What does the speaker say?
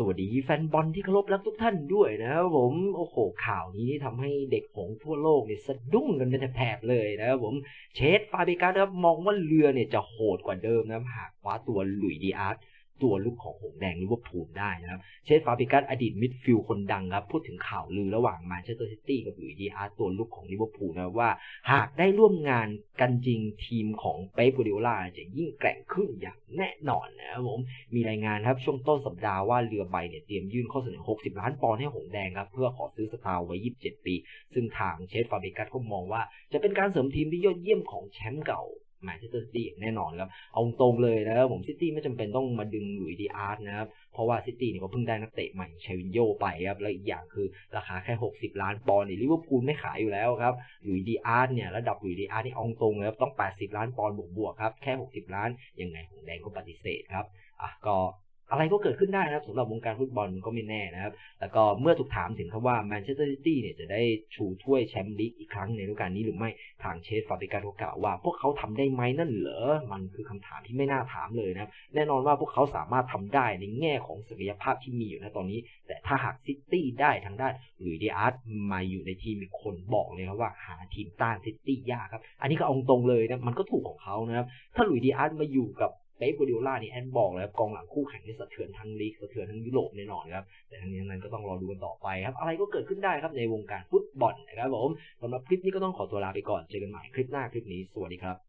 สวัสดีแฟนบอลที่เคารพรักทุกท่านด้วยนะครับผมโอ้โหข่าวนี้ทำให้เด็กหงทั่วโลกเนี่ยสะดุ้งกันเป็นแถบเลยนะครับผมเชสฟาเบกาสนะครับมองว่าเรือเนี่ยจะโหดกว่าเดิมนะหากคว้าตัวหลุยดีอาร์ ตัวลูกของหงแดงลิเวอร์พูลได้นะครับ เชสฟาเบกัสอดีตมิดฟิลด์คนดังครับ พูดถึงข่าวลือระหว่างแมนเชสเตอร์ซิตี้กับหลุยส์ดีอาร์ตัวลูกของลิเวอร์พูลนะว่า หากได้ร่วมงานกันจริงทีมของเป๊ปกัวร์ดิโอลาจะยิ่งแกร่งขึ้นอย่างแน่นอนนะครับผมมีรายงานครับช่วงต้นสัปดาห์ว่าเรือใบเนี่ยเตรียมยื่นข้อเสนอ 60 ล้านปอนด์ให้หงแดงครับเพื่อขอซื้อสตาร์ไว้ 27 ปี ซึ่งทางเชฟฟาเบกัสก็มองว่า จะเป็นการเสริมทีมที่ยอดเยี่ยมของแชมป์เก่า แมนเชสเตอร์ซิตี้แน่นอนครับเอาตรงเลยนะครับผมซิตี้ไม่จำเป็นต้องมาดึงหลุยดีอาร์ตนะครับเพราะว่าซิตี้เนี่ยก็เพิ่งได้นักเตะใหม่ชัยวินโยไปครับและอีกอย่างคือราคาแค่ 60 ล้านปอนด์เนี่ยลิเวอร์พูลไม่ขายอยู่แล้วครับหลุยดีอาร์ตเนี่ยระดับหลุยดีอาร์ตนี่เอาตรงเลยครับต้อง 80 ล้านปอนด์บวกๆครับแค่ 60 ล้านยังไงหงแดงก็ปฏิเสธครับอะก็ อะไรก็เกิดขึ้นได้นะครับสำหรับวงการฟุตบอลก็ไม่แน่นะครับ แล้วก็เมื่อถูกถามถึงครับว่าแมนเชสเตอร์ซิตี้เนี่ยจะได้ชูถ้วยแชมป์ลีกอีกครั้งในฤดูกาลนี้หรือไม่ทางเชฟฟาบิการก็กล่าวว่า พวกเขาทำได้ไหมนั่นเหรอมันคือคำถามที่ไม่น่าถามเลยนะครับ แน่นอนว่าพวกเขาสามารถทำได้ในแง่ของศักยภาพที่มีอยู่นะตอนนี้ แต่ถ้าหากซิตี้ได้ทางด้านหรือดีอาร์ตมาอยู่ในทีมมีคนบอกเลยครับว่าหาทีมต้านซิตี้ยากครับ อันนี้ก็อาตรงเลยนะมันก็ถูกของเขานะครับ ถ้าหลุยดีอาร์ตมาอยู่กับ เป๊ปกูดิโอลานี่แอนบอกเลยครับกองหลังคู่แข่งที่สะเทือนทั้งลีกสะเทือนทั้งยุโรปแน่นอนครับ แต่ทั้งนี้ทั้งนั้นก็ต้องรอดูกันต่อไปครับ อะไรก็เกิดขึ้นได้ครับในวงการฟุตบอลนะครับผมสำหรับคลิปนี้ก็ต้องขอตัวลาไปก่อนเจอกันใหม่คลิปหน้าคลิปนี้สวัสดีครับ